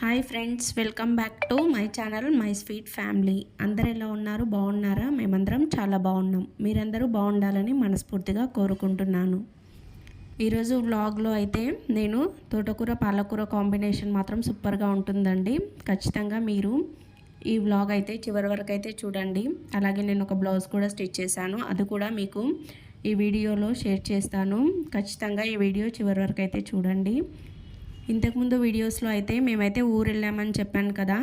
Hi friends welcome back to my channel my sweet family. అందరు ఎలా ఉన్నారు? బాగున్నారా? మేమందరం చాలా బాగున్నాం. మీరందరూ బాగుండాలని మనస్ఫూర్తిగా కోరుకుంటున్నాను. ఈరోజు వ్లాగ్లో అయితే నేను తోటకూర పాలకూర కాంబినేషన్ మాత్రం సూపర్గా ఉంటుందండి. ఖచ్చితంగా మీరు ఈ వ్లాగ్ అయితే చివరి వరకు అయితే చూడండి. అలాగే నేను ఒక బ్లౌజ్ కూడా స్టిచ్ చేశాను. అది కూడా మీకు ఈ వీడియోలో షేర్ చేస్తాను. ఖచ్చితంగా ఈ వీడియో చివరి వరకు అయితే చూడండి. ఇంతకుముందు వీడియోస్లో అయితే మేమైతే ఊరు వెళ్ళామని చెప్పాను కదా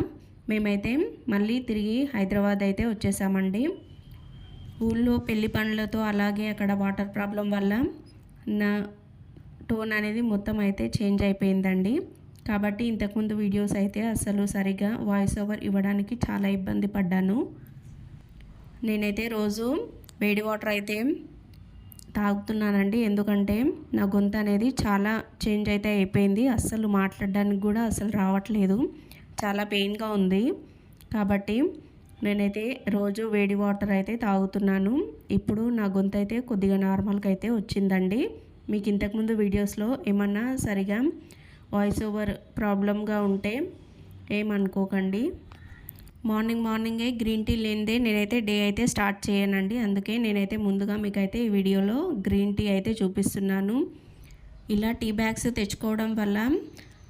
మేమైతే మళ్ళీ తిరిగి హైదరాబాద్ అయితే వచ్చేసామండి. ఊళ్ళో పెళ్ళి పనులతో అలాగే అక్కడ వాటర్ ప్రాబ్లం వల్ల నా టోన్ అనేది మొత్తం అయితే చేంజ్ అయిపోయిందండి. కాబట్టి ఇంతకుముందు వీడియోస్ అయితే అసలు సరిగా వాయిస్ ఓవర్ ఇవ్వడానికి చాలా ఇబ్బంది పడ్డాను. నేనైతే రోజు వేడి వాటర్ అయితే తాగుతున్నానండి. ఎందుకంటే నా గొంతు అనేది చాలా చేంజ్ అయితే అయిపోయింది. అస్సలు మాట్లాడడానికి కూడా అసలు రావట్లేదు. చాలా పెయిన్గా ఉంది. కాబట్టి నేనైతే రోజు వేడి వాటర్ అయితే తాగుతున్నాను. ఇప్పుడు నా గొంతు అయితే కొద్దిగా నార్మల్గా అయితే వచ్చిందండి. మీకు ఇంతకుముందు వీడియోస్లో ఏమన్నా సరిగా వాయిస్ ఓవర్ ప్రాబ్లంగా ఉంటే ఏమనుకోకండి. మార్నింగ్ మార్నింగే గ్రీన్ టీ లేనిదే నేనైతే డే అయితే స్టార్ట్ చేయనండి. అందుకే నేనైతే ముందుగా మీకైతే ఈ వీడియోలో గ్రీన్ టీ అయితే చూపిస్తున్నాను. ఇలా టీ బ్యాగ్స్ తెచ్చుకోవడం వల్ల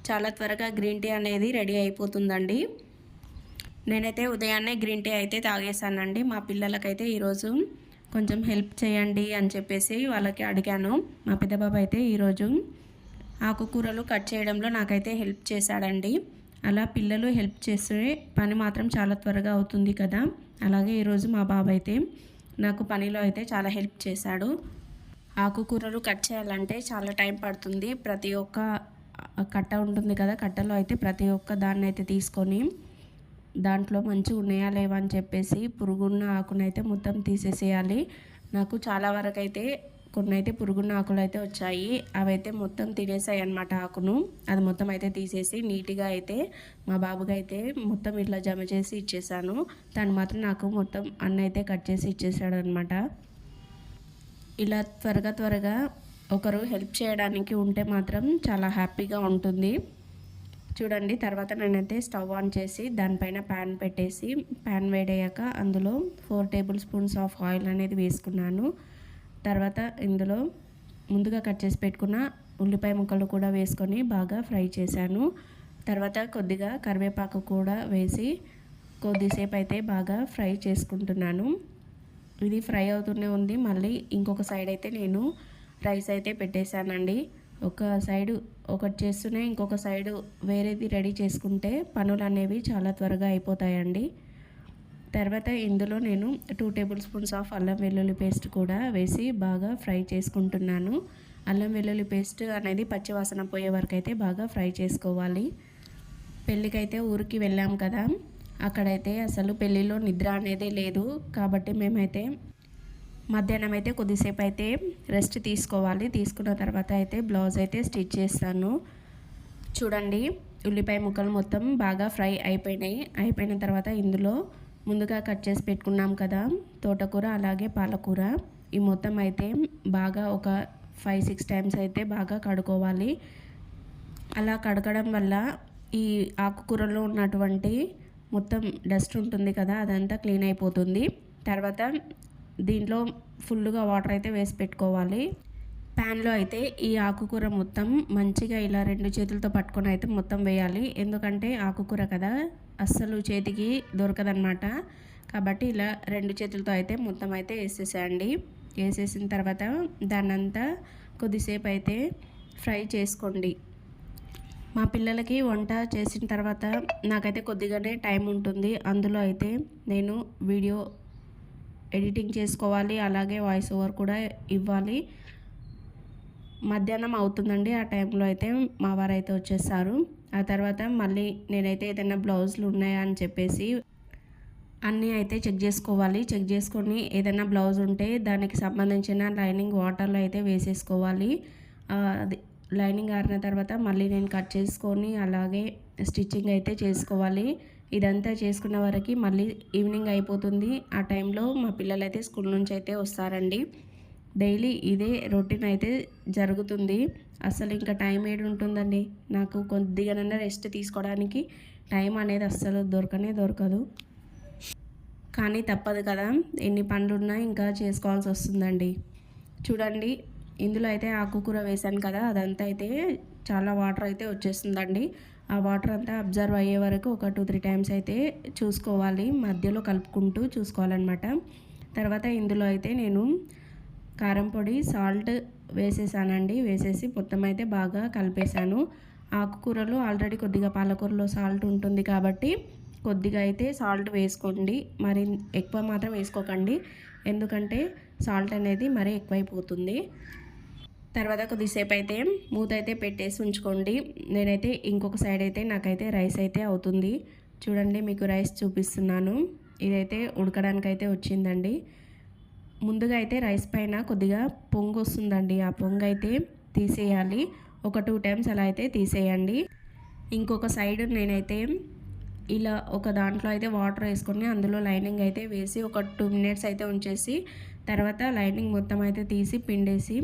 చాలా త్వరగా గ్రీన్ టీ అనేది రెడీ అయిపోతుందండి. నేనైతే ఉదయాన్నే గ్రీన్ టీ అయితే తాగేసానండి మా పిల్లలకైతే ఈరోజు కొంచెం హెల్ప్ చేయండి అని చెప్పేసి వాళ్ళకి అడిగాను. మా పెద్దబాబు అయితే ఈరోజు ఆకుకూరలు కట్ చేయడంలో నాకైతే హెల్ప్ చేశాడండి. అలా పిల్లలు హెల్ప్ చేస్తే పని మాత్రం చాలా త్వరగా అవుతుంది కదా. అలాగే ఈరోజు మా బాబు అయితే నాకు పనిలో అయితే చాలా హెల్ప్ చేశాడు. ఆకుకూరలు కట్ చేయాలంటే చాలా టైం పడుతుంది. ప్రతి ఒక్క కట్ట ఉంటుంది కదా కట్టలో అయితే ప్రతి ఒక్క దాన్ని అయితే తీసుకొని దాంట్లో మంచిగా ఉన్నాయా లేవా అని చెప్పేసి పురుగున్న ఆకునైతే మొత్తం తీసేసేయాలి. నాకు చాలా వరకు అయితే కొన్ని అయితే పురుగున్న ఆకులు అయితే వచ్చాయి. అవైతే మొత్తం తినేసాయి అనమాట ఆకును. అది మొత్తం అయితే తీసేసి నీట్గా అయితే మా బాబుగా అయితే మొత్తం ఇట్లా జమ చేసి ఇచ్చేసాను. తను మాత్రం నాకు మొత్తం అన్న అయితే కట్ చేసి ఇచ్చేసాడు అనమాట ఇలా త్వరగా త్వరగా ఒకరు హెల్ప్ చేయడానికి ఉంటే మాత్రం చాలా హ్యాపీగా ఉంటుంది. చూడండి తర్వాత నేనైతే స్టవ్ ఆన్ చేసి దానిపైన ప్యాన్ పెట్టేసి ప్యాన్ వేడయ్యాక అందులో four tablespoons of oil అనేది వేసుకున్నాను. తర్వాత ఇందులో ముందుగా కట్ చేసి పెట్టుకున్న ఉల్లిపాయ ముక్కలు కూడా వేసుకొని బాగా ఫ్రై చేశాను. తర్వాత కొద్దిగా కరివేపాకు కూడా వేసి కొద్దిసేపు అయితే బాగా ఫ్రై చేసుకుంటున్నాను. ఇది ఫ్రై అవుతూనే ఉంది. మళ్ళీ ఇంకొక సైడ్ అయితే నేను రైస్ అయితే పెట్టేశానండి. ఒక సైడు ఒకటి చేస్తూనే ఇంకొక సైడు వేరేది రెడీ చేసుకుంటే పనులు అనేవి చాలా త్వరగా అయిపోతాయండి. తర్వాత ఇందులో నేను టూ టేబుల్ స్పూన్స్ ఆఫ్ అల్లం వెల్లుల్లి పేస్ట్ కూడా వేసి బాగా ఫ్రై చేసుకుంటున్నాను. అల్లం వెల్లుల్లి పేస్ట్ అనేది పచ్చివాసన పోయే వరకు అయితే బాగా ఫ్రై చేసుకోవాలి. పెళ్ళికైతే ఊరికి వెళ్ళాం కదా అక్కడైతే అసలు పెళ్ళిలో నిద్ర అనేది లేదు. కాబట్టి మేమైతే మధ్యాహ్నం అయితే కొద్దిసేపు అయితే రెస్ట్ తీసుకోవాలి. తీసుకున్న తర్వాత అయితే బ్లౌజ్ అయితే స్టిచ్ చేస్తాను. చూడండి ఉల్లిపాయ ముక్కలు మొత్తం బాగా ఫ్రై అయిపోయినాయి. అయిపోయిన తర్వాత ఇందులో ముందుగా కట్ చేసి పెట్టుకున్నాం కదా తోటకూర అలాగే పాలకూర. ఈ మొత్తం అయితే బాగా ఒక ఫైవ్ సిక్స్ టైమ్స్ అయితే బాగా కడుక్కోవాలి. అలా కడగడం వల్ల ఈ ఆకుకూరలో ఉన్నటువంటి మొత్తం డస్ట్ ఉంటుంది కదా అదంతా క్లీన్ అయిపోతుంది. తర్వాత దీంట్లో ఫుల్గా వాటర్ అయితే వేసి పెట్టుకోవాలి. ప్యాన్లో అయితే ఈ ఆకుకూర మొత్తం మంచిగా ఇలా రెండు చేతులతో పట్టుకొని అయితే మొత్తం వేయాలి. ఎందుకంటే ఆకుకూర కదా అస్సలు చేతికి దొరకదనమాట కాబట్టి ఇలా రెండు చేతులతో అయితే మొత్తం అయితే వేసేసేయండి. వేసేసిన తర్వాత దాన్నంతా కొద్దిసేపు అయితే ఫ్రై చేసుకోండి. మా పిల్లలకి వంట చేసిన తర్వాత నాకైతే కొద్దిగానే టైం ఉంటుంది. అందులో అయితే నేను వీడియో ఎడిటింగ్ చేసుకోవాలి. అలాగే వాయిస్ ఓవర్ కూడా ఇవ్వాలి. మధ్యాహ్నం అవుతుందండి ఆ టైంలో అయితే మా వారు అయితే వచ్చేస్తారు ఆ తర్వాత మళ్ళీ నేనైతే ఏదైనా బ్లౌజులు ఉన్నాయా అని చెప్పేసి అన్నీ అయితే చెక్ చేసుకోవాలి. చెక్ చేసుకొని ఏదైనా బ్లౌజ్ ఉంటే దానికి సంబంధించిన లైనింగ్ వాటర్లో అయితే వేసేసుకోవాలి. అది లైనింగ్ ఆరిన తర్వాత మళ్ళీ నేను కట్ చేసుకొని అలాగే స్టిచ్చింగ్ అయితే చేసుకోవాలి. ఇదంతా చేసుకున్న వరకు మళ్ళీ ఈవినింగ్ అయిపోతుంది. ఆ టైంలో మా పిల్లలు అయితే స్కూల్ నుంచి అయితే వస్తారండి. డైలీ ఇదే రొటీన్ అయితే జరుగుతుంది. అసలు ఇంకా టైం ఏడు ఉంటుందండి నాకు కొద్దిగానన్నా రెస్ట్ తీసుకోవడానికి టైం అనేది అస్సలు దొరకనే దొరకదు. కానీ తప్పదు కదా ఎన్ని పనులు ఉన్నా ఇంకా చేసుకోవాల్సి వస్తుందండి. చూడండి ఇందులో అయితే ఆకుకూర వేశాను కదా అదంతా అయితే చాలా వాటర్ అయితే వచ్చేస్తుందండి. ఆ వాటర్ అంతా అబ్జర్వ్ అయ్యే వరకు ఒక టూ త్రీ టైమ్స్ అయితే చూసుకోవాలి. మధ్యలో కలుపుకుంటూ చూసుకోవాలన్నమాట. తర్వాత ఇందులో అయితే నేను కారం పొడి సాల్ట్ వేసేసానండి. వేసేసి మొత్తం అయితే బాగా కలిపేశాను. ఆకుకూరలు ఆల్రెడీ కొద్దిగా పాలకూరలో సాల్ట్ ఉంటుంది కాబట్టి కొద్దిగా అయితే సాల్ట్ వేసుకోండి. మరి ఎక్కువ మాత్రం వేసుకోకండి. ఎందుకంటే సాల్ట్ అనేది మరీ ఎక్కువైపోతుంది. తర్వాత కొద్దిసేపు అయితే మూత అయితే పెట్టేసి ఉంచుకోండి. నేనైతే ఇంకొక సైడ్ అయితే నాకైతే రైస్ అయితే అవుతుంది. చూడండి మీకు రైస్ చూపిస్తున్నాను. ఇదైతే ఉడకడానికి అయితే వచ్చిందండి. ముందుగా అయితే రైస్ పైన కొద్దిగా పొంగు వస్తుందండి. ఆ పొంగు అయితే తీసేయాలి. ఒక టూ టైమ్స్ అలా అయితే తీసేయండి. ఇంకొక సైడ్ నేనైతే ఇలా ఒక దాంట్లో అయితే వాటర్ వేసుకొని అందులో లైనింగ్ అయితే వేసి ఒక టూ మినిట్స్ అయితే ఉంచేసి తర్వాత లైనింగ్ మొత్తం అయితే తీసి పిండేసి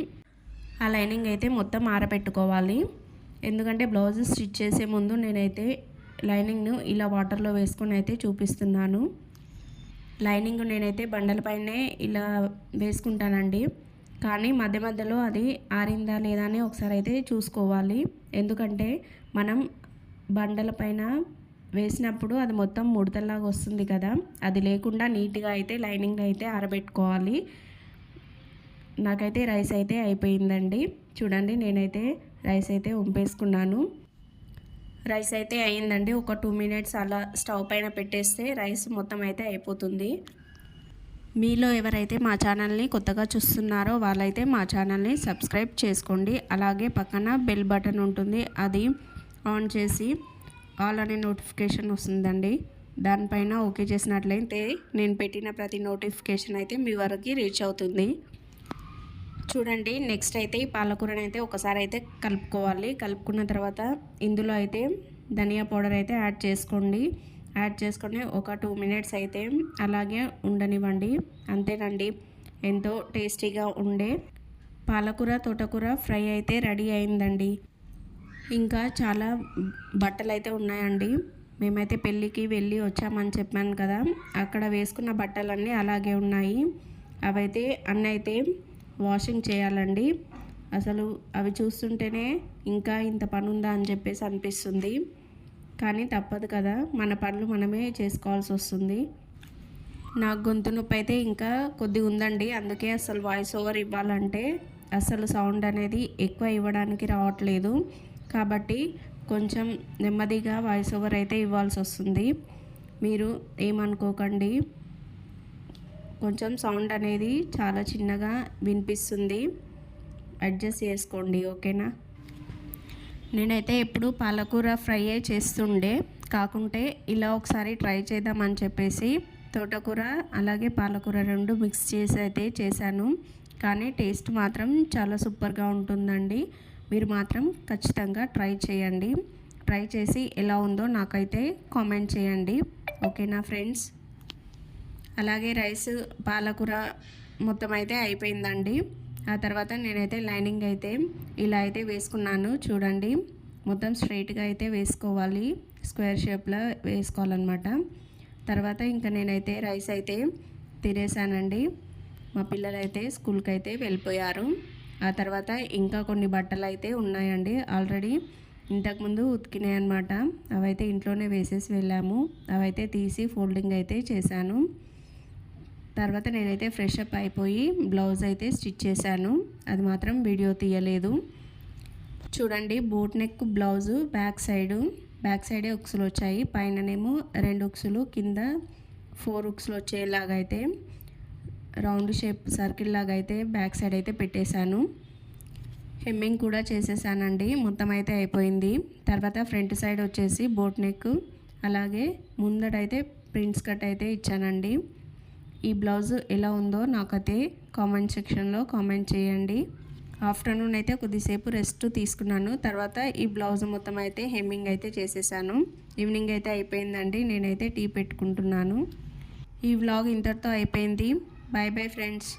ఆ లైనింగ్ అయితే మొత్తం ఆరబెట్టుకోవాలి ఎందుకంటే బ్లౌజ్ స్టిచ్ చేసే ముందు నేనైతే లైనింగ్ను ఇలా వాటర్లో వేసుకొని అయితే చూపిస్తున్నాను. లైనింగ్ నేనైతే బండలపైనే ఇలా వేసుకుంటానండి. కానీ మధ్య మధ్యలో అది ఆరిందా లేదా అని ఒకసారి అయితే చూసుకోవాలి. ఎందుకంటే మనం బండలపైన వేసినప్పుడు అది మొత్తం ముడతల్లాగా వస్తుంది కదా. అది లేకుండా నీట్గా అయితే లైనింగ్ అయితే ఆరబెట్టుకోవాలి. నాకైతే రైస్ అయితే అయిపోయిందండి. చూడండి నేనైతే రైస్ అయితే ఉంపేసుకున్నాను. రైస్ అయితే అయిందండి. ఒక టూ మినిట్స్ అలా స్టవ్ పైన పెట్టేస్తే రైస్ మొత్తం అయితే అయిపోతుంది. మీలో ఎవరైతే మా ఛానల్ని కొత్తగా చూస్తున్నారో వాళ్ళైతే మా ఛానల్ని సబ్స్క్రైబ్ చేసుకోండి. అలాగే పక్కన బెల్ బటన్ ఉంటుంది. అది ఆన్ చేసి ఆల్ అనే నోటిఫికేషన్ వస్తుందండి. దానిపైన ఓకే చేసినట్లయితే నేను పెట్టిన ప్రతి నోటిఫికేషన్ అయితే మీ వరకు రీచ్ అవుతుంది. చూడండి నెక్స్ట్ అయితే ఈ పాలకూరని అయితే ఒకసారి అయితే కలుపుకోవాలి. కలుపుకున్న తర్వాత ఇందులో అయితే ధనియా పౌడర్ అయితే యాడ్ చేసుకోండి. యాడ్ చేసుకొని ఒక టూ మినిట్స్ అయితే అలాగే ఉండనివ్వండి. అంతేనండి ఎంతో టేస్టీగా ఉండే పాలకూర తోటకూర ఫ్రై అయితే రెడీ అయిందండి. ఇంకా చాలా బట్టలు అయితే ఉన్నాయండి. మేమైతే పెళ్ళికి వెళ్ళి వచ్చామని చెప్పాను కదా అక్కడ వేసుకున్న బట్టలన్నీ అలాగే ఉన్నాయి. అవైతే అన్న అయితే వాషింగ్ చేయాలండి. అసలు అవి చూస్తుంటేనే ఇంకా ఇంత పని ఉందా అని చెప్పేసి అనిపిస్తుంది. కానీ తప్పదు కదా మన పనులు మనమే చేసుకోవాల్సి వస్తుంది. నాకు గొంతు నొప్పి అయితే ఇంకా కొద్దిగా ఉందండి. అందుకే అసలు వాయిస్ ఓవర్ ఇవ్వాలంటే అసలు సౌండ్ అనేది ఎక్కువ ఇవ్వడానికి రావట్లేదు. కాబట్టి కొంచెం నెమ్మదిగా వాయిస్ ఓవర్ అయితే ఇవ్వాల్సి వస్తుంది. మీరు ఏమనుకోకండి. కొంచెం సౌండ్ అనేది చాలా చిన్నగా వినిపిస్తుంది. అడ్జస్ట్ చేసుకోండి ఓకేనా? నేనైతే ఎప్పుడు పాలకూర ఫ్రై చేస్తుండే. కాకుంటే ఇలా ఒకసారి ట్రై చేద్దామని చెప్పేసి తోటకూర అలాగే పాలకూర రెండు మిక్స్ చేసి అయితే చేశాను. కానీ టేస్ట్ మాత్రం చాలా సూపర్గా ఉంటుందండి. మీరు మాత్రం ఖచ్చితంగా ట్రై చేయండి. ట్రై చేసి ఎలా ఉందో నాకైతే కామెంట్ చేయండి. ఓకేనా ఫ్రెండ్స్? అలాగే రైస్ పాలకూర మొత్తం అయితే అయిపోయిందండి. ఆ తర్వాత నేనైతే లైనింగ్ అయితే ఇలా అయితే వేసుకున్నాను. చూడండి మొత్తం స్ట్రైట్గా అయితే వేసుకోవాలి. స్క్వేర్ షేప్లో వేసుకోవాలన్నమాట. తర్వాత ఇంకా నేనైతే రైస్ అయితే తినేసానండి. మా పిల్లలు అయితే స్కూల్కి అయితే వెళ్ళిపోయారు. ఆ తర్వాత ఇంకా కొన్ని బట్టలు అయితే ఉన్నాయండి. ఆల్రెడీ ఇంతకుముందు ఉతికినాయి అనమాట అవైతే ఇంట్లోనే వేసేసి వెళ్ళాము. అవైతే తీసి ఫోల్డింగ్ అయితే చేశాను. తర్వాత నేనైతే ఫ్రెష్ అప్ అయిపోయి బ్లౌజ్ అయితే స్టిచ్ చేశాను. అది మాత్రం వీడియో తీయలేదు. చూడండి boat neck blouse back side back సైడే ఉక్సులు వచ్చాయి. పైననేమో రెండు ఉక్సులు కింద ఫోర్ ఉక్సులు వచ్చేలాగా అయితే రౌండ్ షేప్ సర్కిల్ లాగా అయితే బ్యాక్ సైడ్ అయితే పెట్టేశాను. హెమ్మింగ్ కూడా చేసేసానండి. మొత్తం అయితే అయిపోయింది. తర్వాత ఫ్రంట్ సైడ్ వచ్చేసి బోట్ నెక్ అలాగే ముందటైతే ప్రింట్స్ కట్ అయితే ఇచ్చానండి. ఈ బ్లౌజ్ ఎలా ఉందో నాకైతే కామెంట్ సెక్షన్లో కామెంట్ చేయండి. ఆఫ్టర్నూన్ అయితే కొద్దిసేపు రెస్ట్ తీసుకున్నాను. తర్వాత ఈ బ్లౌజ్ మొత్తం అయితే హెమ్మింగ్ అయితే చేసేసాను. ఈవినింగ్ అయితే అయిపోయిందండి. నేనైతే టీ పెట్టుకుంటున్నాను. ఈ వ్లాగ్ ఇంతటితో అయిపోయింది. Bye bye friends